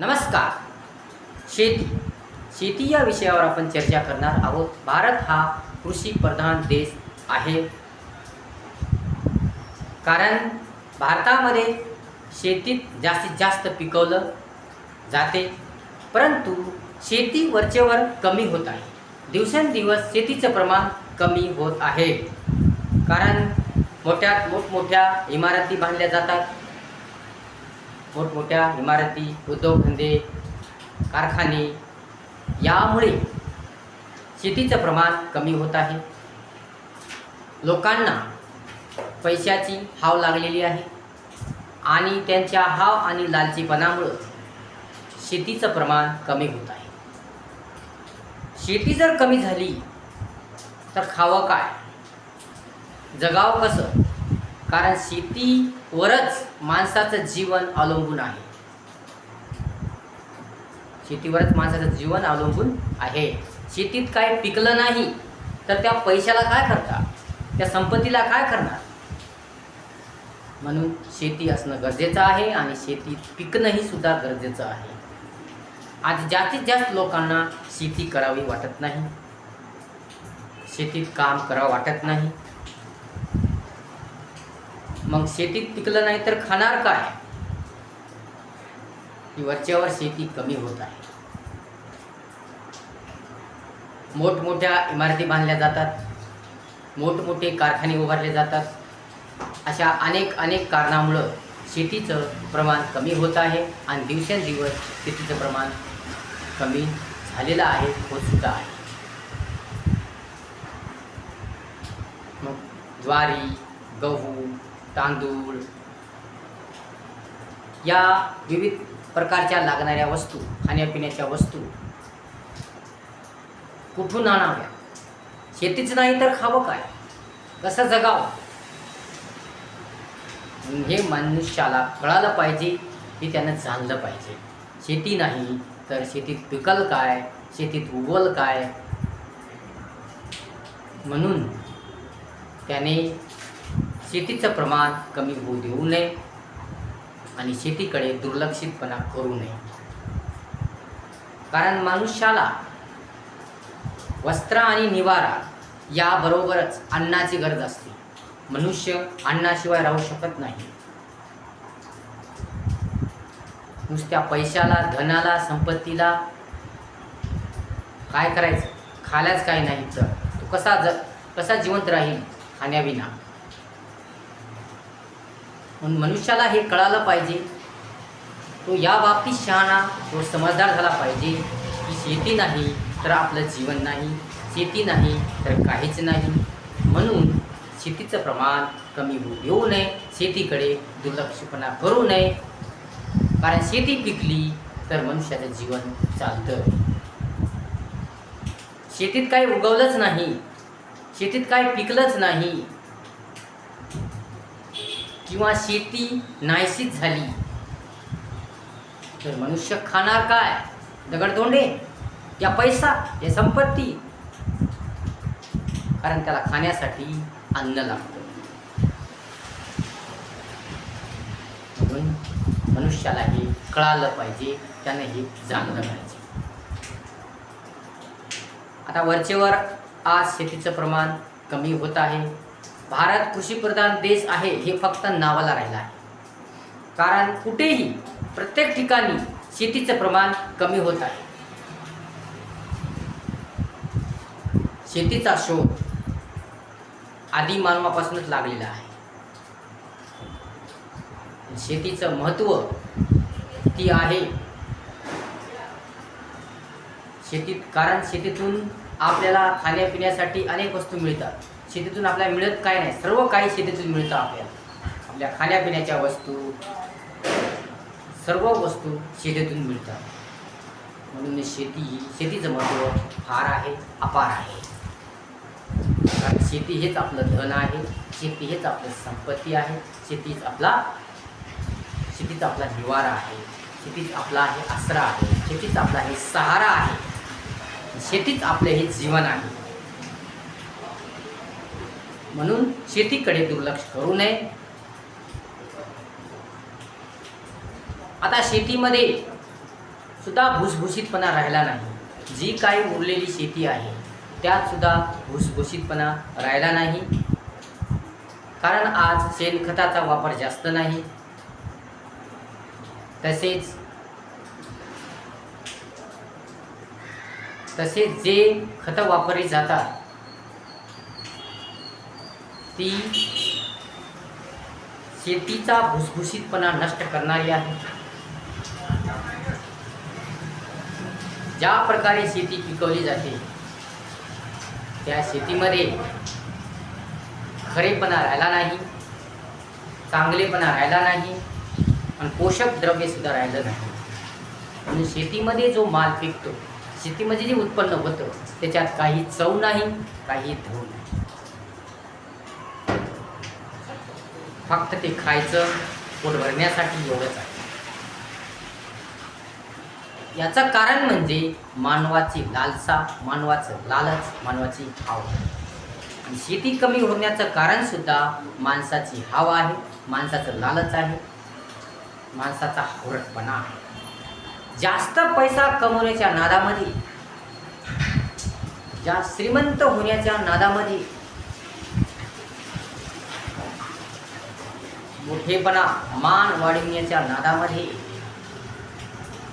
नमस्कार. शेती. शेती या विषयावर आपण चर्चा करणार आहोत. भारत हा कृषी प्रधान देश आहे. कारण भारतामध्ये शेतीत जास्तीत जास्त पिकवलं जाते. परंतु शेती वरचेवर कमी होत आहे. दिवसेंदिवस शेतीचं प्रमाण कमी होत आहे. कारण मोठ्यात मोठमोठ्या इमारती बांधल्या जातात. मोठमोठ्या इमारती उद्योगधंदे कारखाने यामुळे शेतीचं प्रमाण कमी होत आहे. लोकांना पैशाची हाव लागलेली आहे आणि त्यांच्या हाव आणि लालचीपणामुळं शेतीचं प्रमाण कमी होत आहे. शेती जर कमी झाली तर खावं काय? जगावं कसं? कारण शेती वरच माणसाचं जीवन अवलंबून आहे. शेतीवरच माणसाचं जीवन अवलंबून आहे. शेतीत काय पिकलं नाही तर त्या पैशाला काय करता? त्या संपत्तीला काय करणार? म्हणून शेती असणं गरजेचं आहे आणि शेतीत पिकणंही सुद्धा गरजेचं आहे. आज जास्तीत जास्त लोकांना शेती करावी वाटत नाही. शेतीत काम करावं वाटत नाही. मग शेतीत पिकलं नाही तर खाणार काय? ही वरच्यावर शेती कमी होत आहे. मोठमोठ्या इमारती बांधल्या जातात. मोठमोठे कारखाने उभारले जातात. अशा अनेक अनेक कारणामुळं शेतीचं प्रमाण कमी होत आहे आणि दिवसेंदिवस शेतीचं प्रमाण कमी झालेलं आहे होतसुद्धा आहे. मग ज्वारी गहू तांदूळ या विविध प्रकारच्या लागणाऱ्या वस्तू खाण्यापिण्याच्या वस्तू कुठून आणाव्या? शेतीच नाही तर खावं काय? कसं जगावं? हे मनुष्याला कळालं पाहिजे हे त्यानं जाणलं पाहिजे. शेती नाही तर शेतीत पिकल काय? शेतीत उगवल काय? म्हणून त्याने शेतीचं प्रमाण कमी होऊ देऊ नये आणि शेतीकडे दुर्लक्षितपणा करू नये. कारण मनुष्याला वस्त्र आणि निवारा याबरोबरच अन्नाची गरज असते. मनुष्य अन्नाशिवाय राहू शकत नाही. नुसत्या पैशाला धनाला संपत्तीला काय करायचं? खाल्याच काय नाही तर तो कसा ज कसा जिवंत राहील? खाण्याविना. म्हणून मनुष्याला हे कळालं पाहिजे. तो या बाबतीत शहाणा व समजदार झाला पाहिजे की शेती नाही तर आपलं जीवन नाही. शेती नाही तर काहीच नाही. म्हणून शेतीचं प्रमाण कमी होऊ देऊ नये. शेतीकडे दुर्लक्षपणा करू नये. कारण शेती पिकली तर मनुष्याचं जीवन चालतं. शेतीत काही उगवलंच नाही. शेतीत काही पिकलंच नाही. किंवा शेती नाहीशीच झाली. तर मनुष्य खाणार काय? दगडधोंडे या पैसा या संपत्ती. कारण त्याला खाण्यासाठी अन्न लागतं. म्हणून मनुष्याला हे कळालं पाहिजे त्याने हे जाणलं पाहिजे. आता वरचेवर आज शेतीचं प्रमाण कमी होत आहे. भारत कृषीप्रधान देश आहे हे फक्त नावाला राहिलं आहे. कारण कुठेही प्रत्येक ठिकाणी शेतीचं प्रमाण कमी होत आहे. शेतीचा शोध आदी मानवापासूनच लागलेला आहे. शेतीचं महत्त्व ती आहे. शेतीत कारण शेतीतून आपल्याला खाण्यापिण्यासाठी अनेक वस्तू मिळतात. शेतीतून आपल्याला मिळत काय नाही? सर्व काही शेतीतून मिळतं आपल्याला. आपल्या खाण्यापिण्याच्या वस्तू सर्व वस्तू शेतीतून मिळतात. म्हणून शेती ही शेतीचं महत्त्व फार आहे अपार आहे. कारण शेती हेच आपलं धन आहे शेती हेच आपलं संपत्ती आहे शेतीच आपला शेतीचा आपला निवारा आहे शेतीच आपला हे आसरा आहे शेतीच आपला हे सहारा आहे. शेतीच आपलं हे जीवन आहे. म्हणून शेतीकडे दुर्लक्ष करू नये. आता शेतीमध्ये सुद्धा भुसभुशीतपणा राहिला नाही. जी काही उरलेली शेती आहे त्यात सुद्धा भुसभुशीतपणा राहिला नाही. कारण आज शेणखताचा वापर जास्त नाही. तसेच तसेच जे खतं वापरली जातात ती शेतीचा भुसभुशीतपणा नष्ट करणारी आहे. ज्या प्रकारे शेती पिकवली जाते त्या शेतीमध्ये खरेपणा राहिला नाही चांगलेपणा राहिला नाही आणि पोषक द्रव्य सुद्धा राहिलं नाही. म्हणून शेतीमध्ये जो माल पिकतो शेतीमध्ये जे उत्पन्न होतं त्याच्यात काही चव नाही काही धव नाही. फक्त ते खायचं पोट भरण्यासाठी एवढंच आहे. याचं कारण म्हणजे मानवाची लालसा मानवाचं लालच मानवाची हाव. आणि शेती कमी होण्याचं कारणसुद्धा माणसाची हाव आहे माणसाचं लालच आहे माणसाचा हवरटपणा आहे. जास्त पैसा कमवण्याच्या नादामध्ये ज्या श्रीमंत होण्याच्या नादामध्ये मोठेपणा मान वाढविण्याच्या नादामध्ये.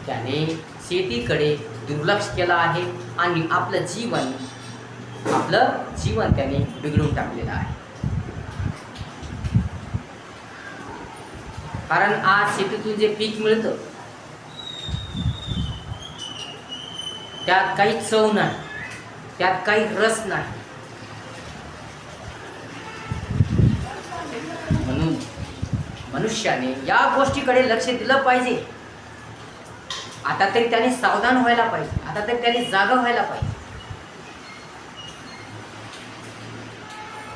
त्याने शेतीकडे दुर्लक्ष केलं आहे आणि आपलं जीवन आपलं जीवन त्याने बिघडून टाकलेलं आहे. कारण आज शेतीतून जे पीक मिळतं त्यात काही चव नाही त्यात काही रस नाही. म्हणून मनुष्याने या गोष्टीकडे लक्ष दिलं पाहिजे. आता तरी त्याने सावधान व्हायला पाहिजे. आता तरी त्याने जागा व्हायला पाहिजे.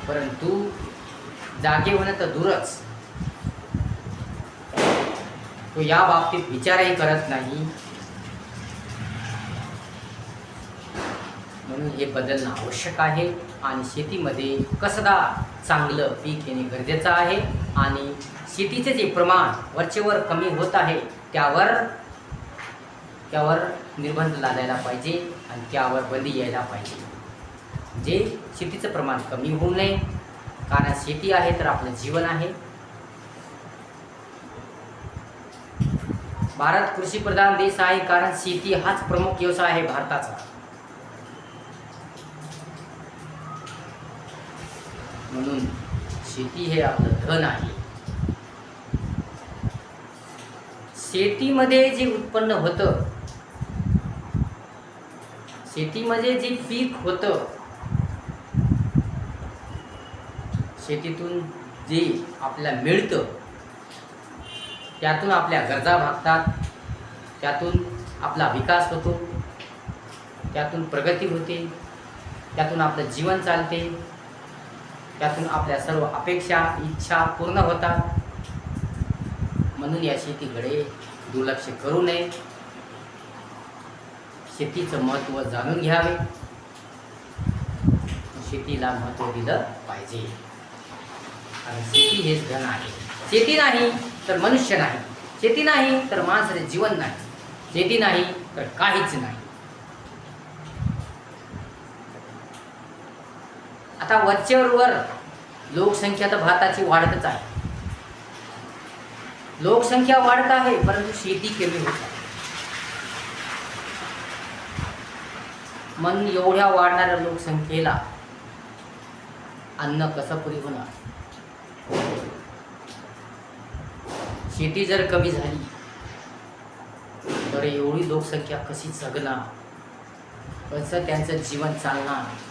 परंतु जागे होणं तर दूरच. तो या बाबतीत विचारही करत नाही. म्हणून हे बदलणं आवश्यक आहे आणि शेतीमध्ये कसदा चांगलं पीक येणे गरजेचं आहे? आणि शेतीचे जे प्रमाण वरचेवर कमी होत आहे त्यावर त्यावर निर्बंध लादायला पाहिजे आणि त्यावर बंदी यायला पाहिजे. जे शेतीचं प्रमाण कमी होऊ नये कारण शेती आहे तर आपलं जीवन आहे. भारत कृषीप्रधान देश आहे कारण शेती हाच प्रमुख व्यवसाय आहे भारताचा. म्हणून शेती हे आपलं धन आहे. शेतीमध्ये जे उत्पन्न होतं शेतीमध्ये जे पीक होतं शेतीतून जे आपल्याला मिळतं त्यातून आपल्या गरजा भागतात त्यातून आपला विकास होतो त्यातून प्रगती होते त्यातून आपलं जीवन चालते. त्यातून आपल्या सर्व अपेक्षा इच्छा पूर्ण होतात. म्हणून या शेतीकडे दुर्लक्ष करू नये. शेतीचं महत्त्व जाणून घ्यावे. शेतीला महत्त्व दिलं पाहिजे. आणि शेती हेच धन आहे. शेती नाही तर मनुष्य नाही. शेती नाही तर माणसाचे जीवन नाही. शेती नाही तर काहीच नाही. आता वरचेवर वर लोकसंख्या तर भारताची वाढतच आहे. लोकसंख्या वाढत आहे परंतु शेती कमी होत आहे मन एवढ्या वाढणाऱ्या लोकसंख्येला अन्न कसं पुरी होणार? शेती जर कमी झाली तर एवढी लोकसंख्या कशी जगणार? कसं त्यांचं जीवन चालणार?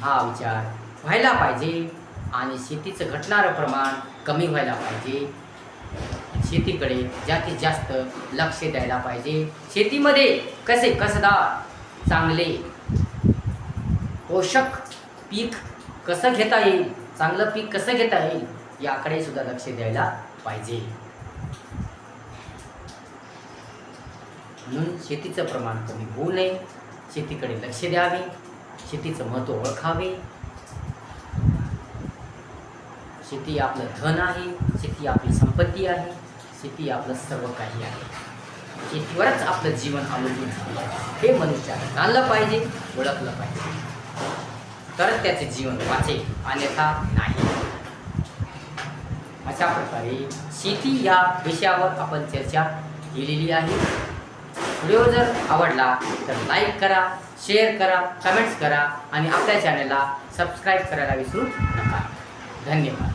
हा विचार व्हायला पाहिजे आणि शेतीचं घटणारं प्रमाण कमी व्हायला पाहिजे. शेतीकडे जास्तीत जास्त लक्ष द्यायला पाहिजे. शेतीमध्ये कसे कसदार चांगले पोषक पीक कसं घेता येईल चांगलं पीक कसं घेता येईल याकडे सुद्धा लक्ष द्यायला पाहिजे. म्हणून शेतीचं प्रमाण कमी होऊ नये. शेतीकडे लक्ष द्यावे. शेतीचं महत्त्व ओळखावे. शेती आपलं धन आहे शेती आपली संपत्ती आहे शेती आपलं सर्व काही आहे. शेतीवरच आपलं जीवन अवलंबून आहे. हे मनुष्याला जाणलं पाहिजे ओळखलं पाहिजे. तर त्याचे जीवन वाचेल अन्यथा नाही. अशा प्रकारे शेती या विषयावर आपण चर्चा केलेली आहे. व्हिडिओ जर आवडला तर लाईक करा शेअर करा कमेंट्स करा आणि आपल्या चॅनलला सबस्क्राईब करायला विसरू नका. धन्यवाद.